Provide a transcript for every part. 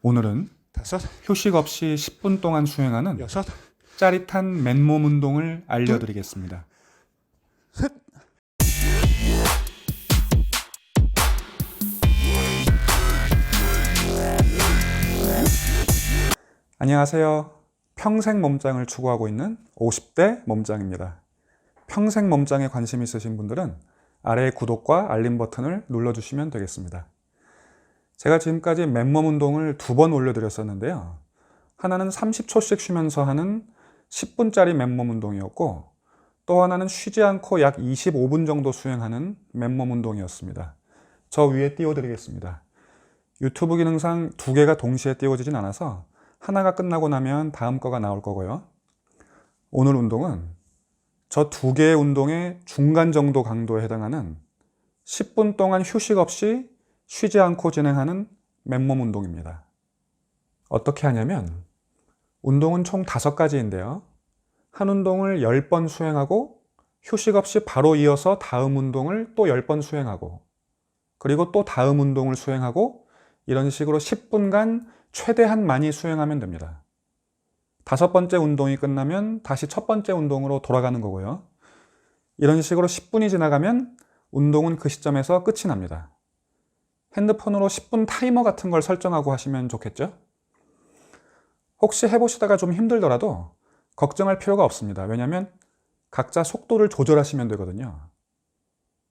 오늘은 다섯, 휴식 없이 10분 동안 수행하는 여섯, 짜릿한 맨몸 운동을 알려드리겠습니다. 안녕하세요. 평생 몸짱을 추구하고 있는 50대 몸짱입니다. 평생 몸짱에 관심 있으신 분들은 아래 구독과 알림 버튼을 눌러주시면 되겠습니다. 제가 지금까지 맨몸 운동을 두 번 올려드렸었는데요. 하나는 30초씩 쉬면서 하는 10분짜리 맨몸 운동이었고, 또 하나는 쉬지 않고 약 25분 정도 수행하는 맨몸 운동이었습니다. 저 위에 띄워드리겠습니다. 유튜브 기능상 두 개가 동시에 띄워지진 않아서 하나가 끝나고 나면 다음 거가 나올 거고요. 오늘 운동은 저 두 개의 운동의 중간 정도 강도에 해당하는 10분 동안 휴식 없이 쉬지 않고 진행하는 맨몸 운동입니다. 어떻게 하냐면 운동은 총 다섯 가지인데요. 한 운동을 10번 수행하고 휴식 없이 바로 이어서 다음 운동을 또 10번 수행하고 그리고 또 다음 운동을 수행하고 이런 식으로 10분간 최대한 많이 수행하면 됩니다. 다섯 번째 운동이 끝나면 다시 첫 번째 운동으로 돌아가는 거고요. 이런 식으로 10분이 지나가면 운동은 그 시점에서 끝이 납니다. 핸드폰으로 10분 타이머 같은 걸 설정하고 하시면 좋겠죠? 혹시 해보시다가 좀 힘들더라도 걱정할 필요가 없습니다. 왜냐하면 각자 속도를 조절하시면 되거든요.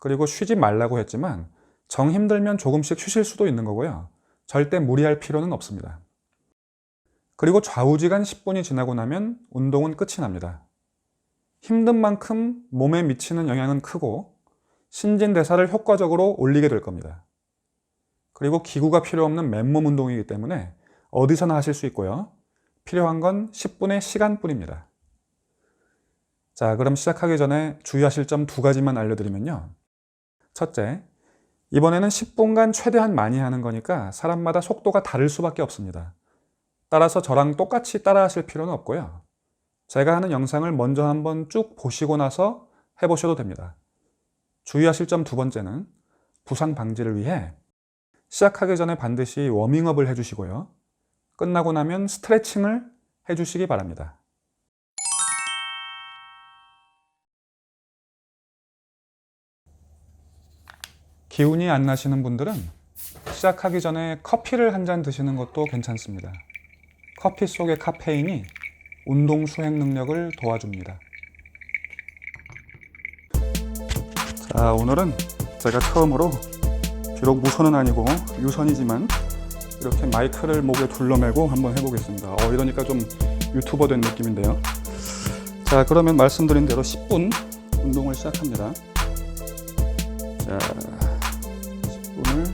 그리고 쉬지 말라고 했지만 정 힘들면 조금씩 쉬실 수도 있는 거고요. 절대 무리할 필요는 없습니다. 그리고 좌우지간 10분이 지나고 나면 운동은 끝이 납니다. 힘든 만큼 몸에 미치는 영향은 크고 신진대사를 효과적으로 올리게 될 겁니다. 그리고 기구가 필요 없는 맨몸 운동이기 때문에 어디서나 하실 수 있고요. 필요한 건 10분의 시간뿐입니다. 자, 그럼 시작하기 전에 주의하실 점 두 가지만 알려드리면요. 첫째, 이번에는 10분간 최대한 많이 하는 거니까 사람마다 속도가 다를 수밖에 없습니다. 따라서 저랑 똑같이 따라 하실 필요는 없고요. 제가 하는 영상을 먼저 한번 쭉 보시고 나서 해보셔도 됩니다. 주의하실 점 두 번째는 부상 방지를 위해 시작하기 전에 반드시 워밍업을 해주시고요. 끝나고 나면 스트레칭을 해주시기 바랍니다. 기운이 안 나시는 분들은 시작하기 전에 커피를 한 잔 드시는 것도 괜찮습니다. 커피 속의 카페인이 운동 수행 능력을 도와줍니다. 자, 오늘은 제가 처음으로 비록 무선은 아니고 유선이지만 이렇게 마이크를 목에 둘러매고 한번 해보겠습니다. 어, 이러니까 좀 유튜버 된 느낌인데요. 자, 그러면 말씀드린 대로 10분 운동을 시작합니다. 자, 10분을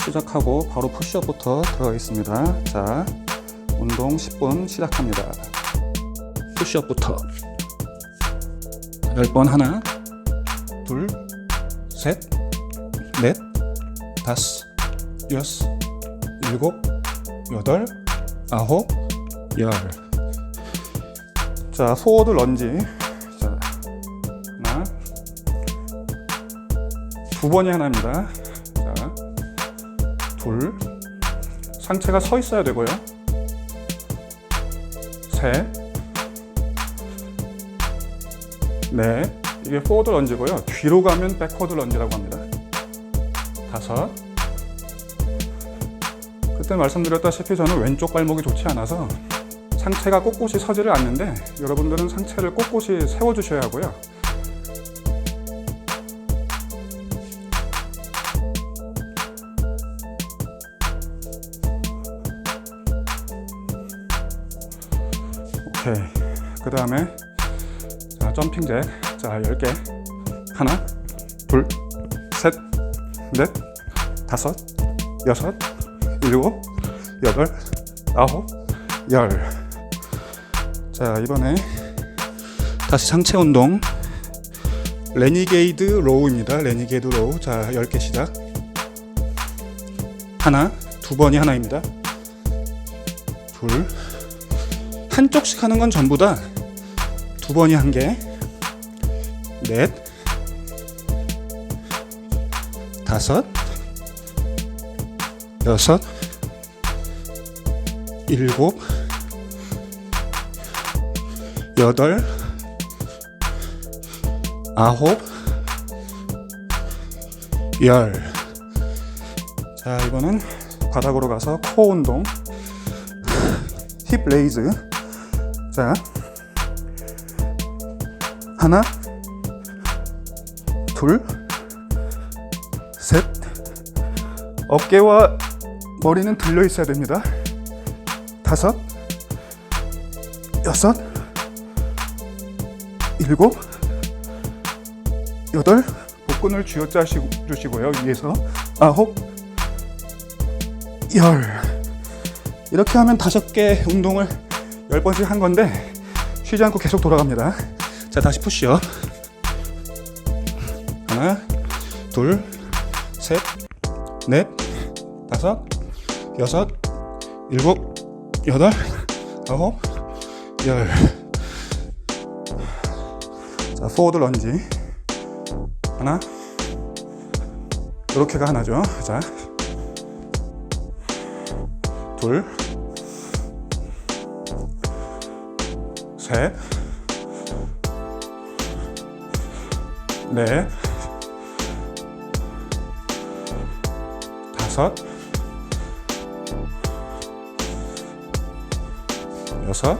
시작하고 바로 푸시업부터 들어가겠습니다. 자, 운동 10분 시작합니다. 푸시업부터 10번 하나, 둘, 셋, 넷, 다섯, 여섯, 일곱, 여덟, 아홉, 열. 자, 포워드 런지. 자, 하나, 두 번이 하나입니다. 자, 둘, 상체가 서 있어야 되고요. 셋, 넷, 이게 포워드 런지고요. 뒤로 가면 백워드 런지라고 합니다. 다섯. 그때 말씀드렸다시피 저는 왼쪽 발목이 좋지 않아서 상체가 꼿꼿이 서지를 않는데 여러분들은 상체를 꼿꼿이 세워주셔야 하고요. 그 다음에 자, 점핑 잭. 자, 10개. 하나, 둘, 셋, 넷, 다섯, 여섯, 일곱, 여덟, 아홉, 열. 자, 이번에 다시 상체 운동. 레니게이드 로우입니다. 레니게이드 로우. 자, 10개 시작. 하나, 두 번이 하나입니다. 둘, 한쪽씩 하는 건 전부 다 두 번이 한 개, 넷, 다섯, 여섯, 일곱, 여덟, 아홉, 열. 자, 이번은 바닥으로 가서 코 운동. 힙 레이즈. 자, 하나, 둘, 셋. 어깨와 머리는 들려 있어야 됩니다. 다섯, 여섯, 일곱, 여덟. 복근을 쥐어짜 주시고요. 위에서 아홉, 열. 이렇게 하면 다섯 개 운동을 열 번씩 한 건데 쉬지 않고 계속 돌아갑니다. 자, 다시 푸시업. 하나, 둘, 셋, 넷, 다섯, 여섯, 일곱, 여덟, 아홉, 열. 자, 포워드 런지. 하나. 이렇게가 하나죠. 자. 둘. 셋. 넷. 다섯. 여섯.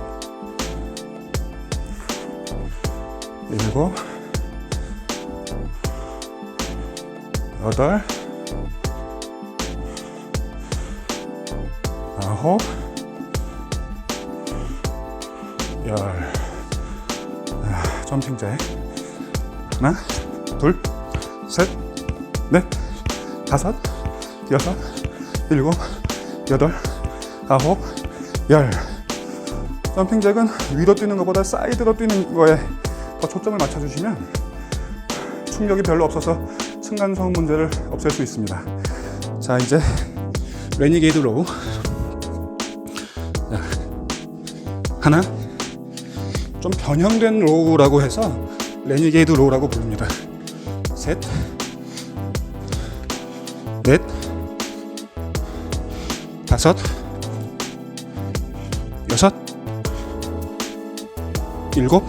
일곱. 여덟. 아홉. 열. 아, 점핑 잭. 하나, 둘, 셋, 넷, 다섯, 여섯, 일곱, 여덟, 아홉, 열. 점핑 잭은 위로 뛰는 것보다 사이드로 뛰는 거에 더 초점을 맞춰주시면 충격이 별로 없어서 층간소음 문제를 없앨 수 있습니다. 자, 이제 레니게이드 로우. 자, 하나, 좀 변형된 로우라고 해서 레니게이드 로우라고 부릅니다. 셋, 넷, 다섯, 여섯, 일곱,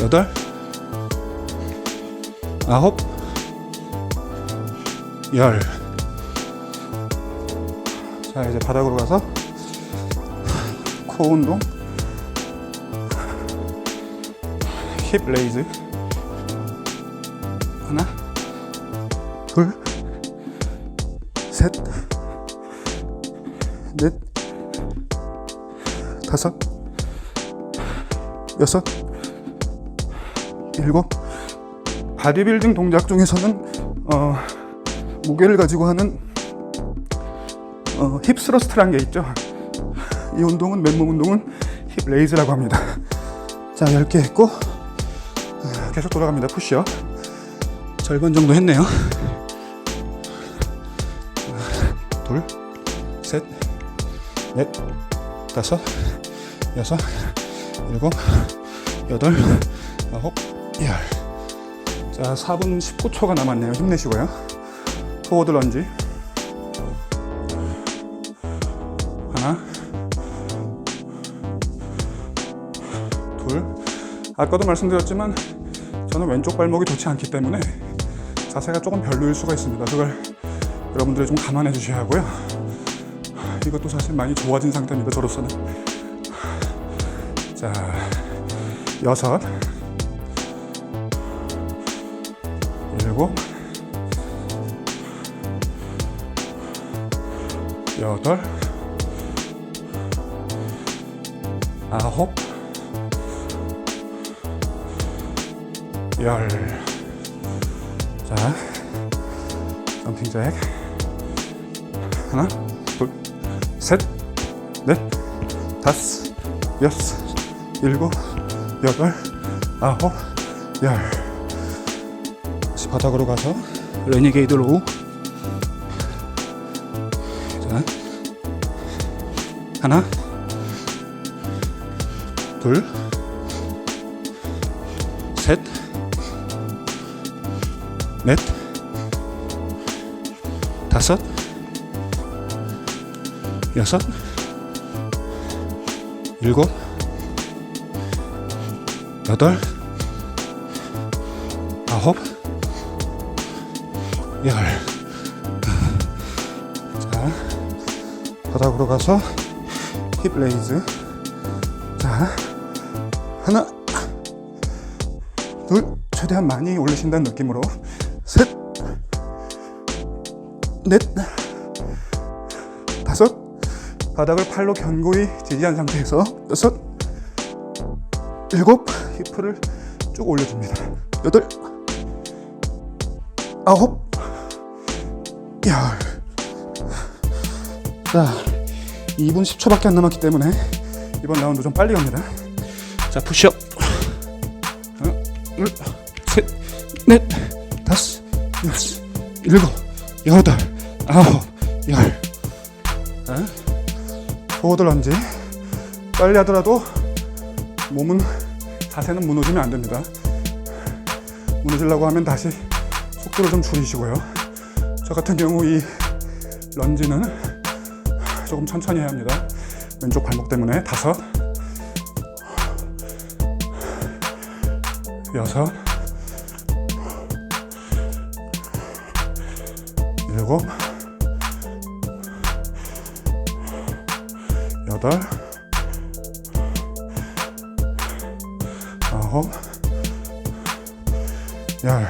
여덟, 아홉, 열. 자, 이제 바닥으로 가서 코 운동. 힙 레이즈. 하나, 둘, 셋, 넷, 다섯, 여섯, 일곱. 바디빌딩 동작 중에서는 어, 무게를 가지고 하는 어, 힙 스러스트란 게 있죠. 이 운동은 맨몸 운동은 힙 레이즈라고 합니다. 자, 10개 했고 아, 계속 돌아갑니다. 푸시업. 절반 정도 했네요. 둘, 셋, 넷, 다섯, 여섯, 일곱, 여덟, 아홉, 열. 자, 4분 19초가 남았네요. 힘내시고요. 포워드 런지. 하나, 둘. 아까도 말씀드렸지만 저는 왼쪽 발목이 좋지 않기 때문에 자세가 조금 별로일 수가 있습니다. 그걸 여러분들이 좀 감안해 주셔야 하고요. 이것도 사실 많이 좋아진 상태입니다. 저로서는. 자, 여섯, 일곱, 여덟, 아홉, 열. 자, 점핑 잭. 하나, 둘, 셋, 넷, 다섯, 여섯, 일곱, 여덟, 아홉, 열. 다시 바닥으로 가서 레니게이드 로우. 자, 하나, 둘, 셋, 넷, 다섯, 여섯, 일곱, 여덟, 아홉, 열. 자, 바닥으로 가서 힙 레이즈. 자, 하나, 둘, 최대한 많이 올리신다는 느낌으로. 셋, 넷, 다섯, 바닥을 팔로 견고히 지지한 상태에서 여섯, 일곱, 히프를 쭉 올려줍니다. 여덟, 아홉, 열. 자, 2분 10초밖에 안 남았기 때문에 이번 라운드 좀 빨리 갑니다. 자, 푸시업. 하나, 둘, 셋, 넷, 다섯, 여섯, 일곱, 여덟, 아홉, 열. 자, 포워드 런지. 빨리 하더라도 몸은 자세는 무너지면 안 됩니다. 무너지려고 하면 다시 속도를 좀 줄이시고요. 저 같은 경우 이 런지는 조금 천천히 해야 합니다. 왼쪽 발목 때문에 다섯, 여섯, 일곱, 여덟, 아홉, 열.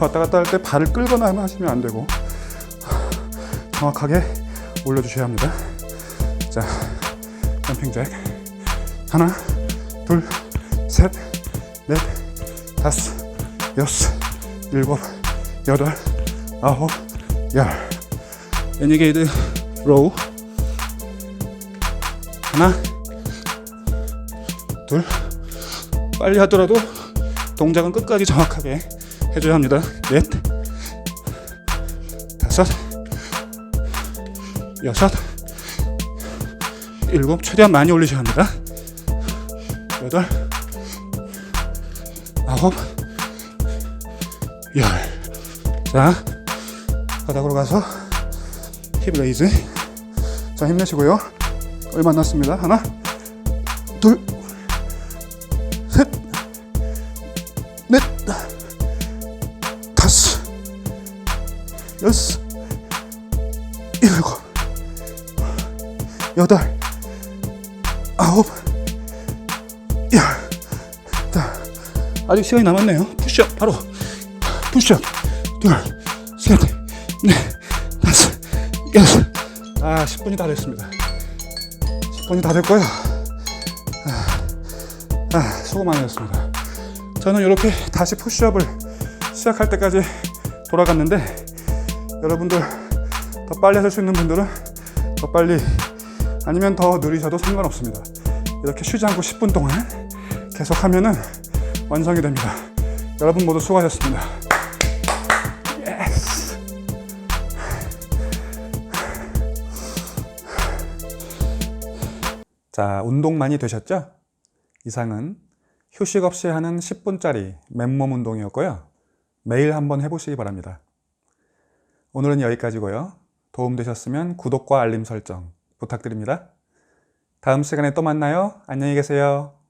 왔다 갔다 할 때 발을 끌거나 하시면 안 되고 정확하게 올려주셔야 합니다. 자, 점핑 잭. 하나, 둘, 셋, 넷, 다섯, 여섯, 일곱, 여덟, 아홉, 열. 애니게이드 로우. 하나, 둘. 빨리 하더라도 동작은 끝까지 정확하게 해줘야 합니다. 넷, 다섯, 여섯, 일곱, 최대한 많이 올리셔야 합니다. 여덟, 아홉, 열. 자, 바닥으로 가서 힙 레이즈. 자, 힘내시고요. 얼마 안 남았습니다. 하나, 아홉, 열. 자, 아직 시간이 남았네요. 푸시업 바로 푸시업 둘, 셋, 넷, 다섯, 여섯. 아, 10분이 다 됐습니다. 10분이 다 됐고요. 아, 아, 수고 많으셨습니다. 저는 이렇게 다시 푸시업을 시작할 때까지 돌아갔는데 여러분들 더 빨리 하실 수 있는 분들은 더 빨리 아니면 더 느리셔도 상관없습니다. 이렇게 쉬지 않고 10분 동안 계속 하면은 완성이 됩니다. 여러분 모두 수고하셨습니다. 예스. 자, 운동 많이 되셨죠? 이상은 휴식 없이 하는 10분짜리 맨몸 운동이었고요. 매일 한번 해보시기 바랍니다. 오늘은 여기까지고요. 도움되셨으면 구독과 알림 설정 부탁드립니다. 다음 시간에 또 만나요. 안녕히 계세요.